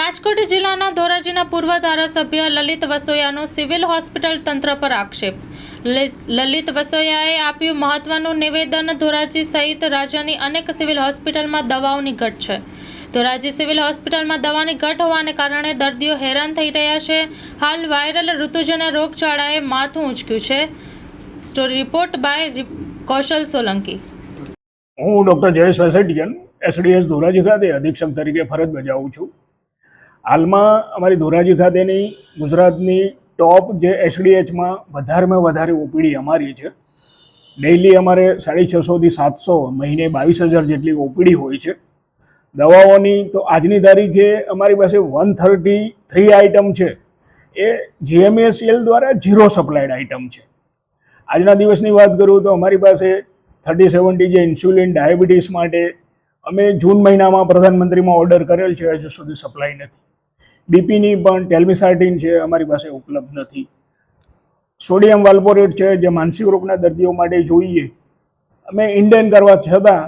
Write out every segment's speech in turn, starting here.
રાજકોટ જિલ્લાના ધોરાજીના પૂર્વ ધારાસભ્ય લલિત વસોયાનો સિવિલ હોસ્પિટલ તંત્ર પર આક્ષેપ. લલિત વસોયાએ આપ્યું મહત્વનું નિવેદન, ધોરાજી સહિત રાજ્યની અનેક સિવિલ હોસ્પિટલમાં દવાઓની ઘટ છે. ધોરાજી સિવિલ હોસ્પિટલમાં દવાની ઘટ હોવાને કારણે દર્દીઓ હેરાન થઈ રહ્યા છે. હાલ વાયરલ ઋતુજન્ય રોગચાળાએ માથું ઉંચક્યું છે. Story report by Kaushal Solanki. હું ડૉક્ટર જયેશ વેસેટિયન એસડીએસ ધોરાજી ખાતે અધિક્ષક તરીકે ફરજ બજાવું છું. હાલમાં અમારી ધોરાજી ખાતેની ગુજરાતની ટોપ જે એસડીએચમાં વધારેમાં વધારે ઓપીડી અમારી છે. ડેઇલી અમારે સાડી છસોથી સાતસો, મહિને બાવીસ હજાર જેટલી ઓપીડી હોય છે. દવાઓની તો આજની તારીખે અમારી પાસે વન થર્ટી થ્રી આઇટમ છે. એ જીએમએસએલ દ્વારા ઝીરો સપ્લાયડ આઇટમ છે. આજના દિવસની વાત કરું તો અમારી પાસે થર્ટી સેવન્ટી જે ઇન્સ્યુલિન ડાયાબિટીસ માટે અમે જૂન મહિનામાં પ્રધાનમંત્રીમાં ઓર્ડર કરેલ છે, હજુ સુધી સપ્લાય નથી. બીપીની પણ ટેલ્મિસાર્ટિન છે, અમારી પાસે ઉપલબ્ધ નથી. સોડિયમ વાલ્પોરેટ છે, જે માનસિક રોગના દર્દીઓ માટે જોઈએ. અમે ઇન્ડેન કરવા છતાં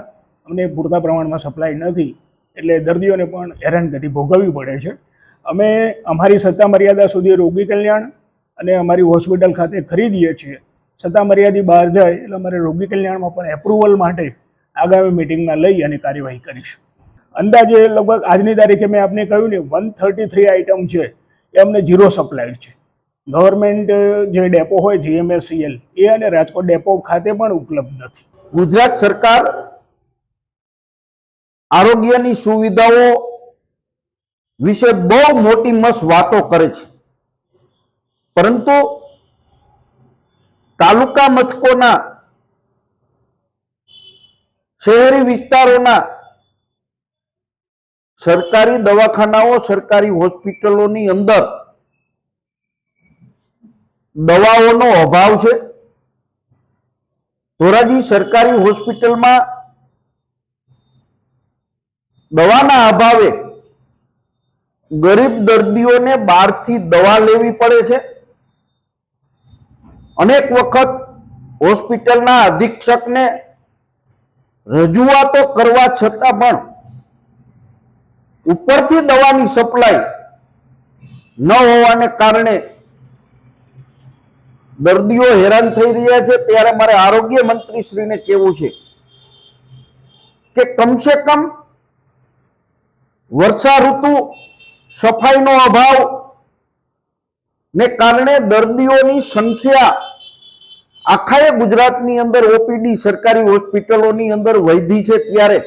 અમને પૂરતા પ્રમાણમાં સપ્લાય નથી, એટલે દર્દીઓને પણ હેરાનગતિ ભોગવવી પડે છે. અમે અમારી સત્તા મર્યાદા સુધી રોગી કલ્યાણ અને અમારી હોસ્પિટલ ખાતે ખરીદીએ છીએ. સત્તા મર્યાદી બહાર જાય એટલે અમારે રોગી કલ્યાણમાં પણ એપ્રુવલ માટે આગામી મિટિંગમાં લઈ અને કાર્યવાહી કરીશું. અંદાજે લગભગ આજની તારીખે મેં આપને કહ્યું ને વન થર્ટી થ્રી આઇટમ છે, એ અમને ઝીરો સપ્લાયડ છે. ગવર્મેન્ટ જે ડેપો હોય જીએમએસસીએલ એ અને રાજકોટ ડેપો ખાતે પણ ઉપલબ્ધ નથી. ગુજરાત સરકાર આરોગ્યની સુવિધાઓ વિશે બહુ મોટી મસ વાતો કરે છે. પરંતુ તાલુકા મથકોના, શહેરી વિસ્તારોના સરકારી દવાખાનાઓ, સરકારી હોસ્પિટલોની અંદર દવાઓનો અભાવ છે. ધોરાજી સરકારી હોસ્પિટલમાં દવાના અભાવે ગરીબ દર્દીઓને બહારથી દવા લેવી પડે છે. અનેક વખત હોસ્પિટલના અધિક્ષકને રજૂઆતો કરવા છતાં પણ ઉપરથી દવાની સપ્લાય ન હોવાને કારણે દર્દીઓ હેરાન થઈ રહ્યા છે. ત્યારે મારે આરોગ્ય મંત્રી શ્રીને કહેવું છે કે કમસે કમ વર્ષા ઋતુ સફાઈનો અભાવ ને કારણે દર્દીઓની સંખ્યા આખાએ ગુજરાતની અંદર ઓપીડી સરકારી હોસ્પિટલોની અંદર વૈધી છે. ત્યારે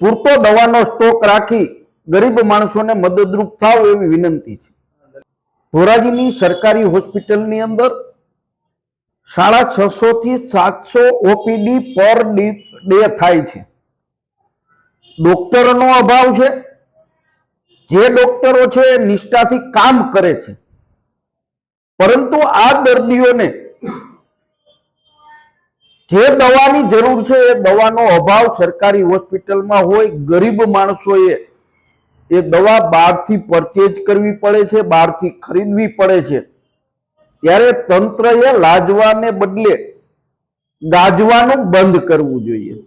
પૂરતો દવાનો સ્ટોક રાખી ગરીબ માણસોને મદદરૂપ થાવ એવી વિનંતી છે. ધોરાજીની સરકારી હોસ્પિટલની અંદર સાડા છસો થી સાતસો ઓપીડી પર ડે થાય છે. ડોક્ટરોનો અભાવ છે. જે ડોક્ટરો છે નિષ્ઠાથી કામ કરે છે. પરંતુ આ દર્દીઓને જે દવાની જરૂર છે એ દવાનો અભાવ સરકારી હોસ્પિટલમાં હોય, ગરીબ માણસોએ એ દવા બહારથી પરચેજ કરવી પડે છે, બહારથી ખરીદવી પડે છે. ત્યારે તંત્રએ લાજવાને બદલે ગાજવાનું બંધ કરવું જોઈએ.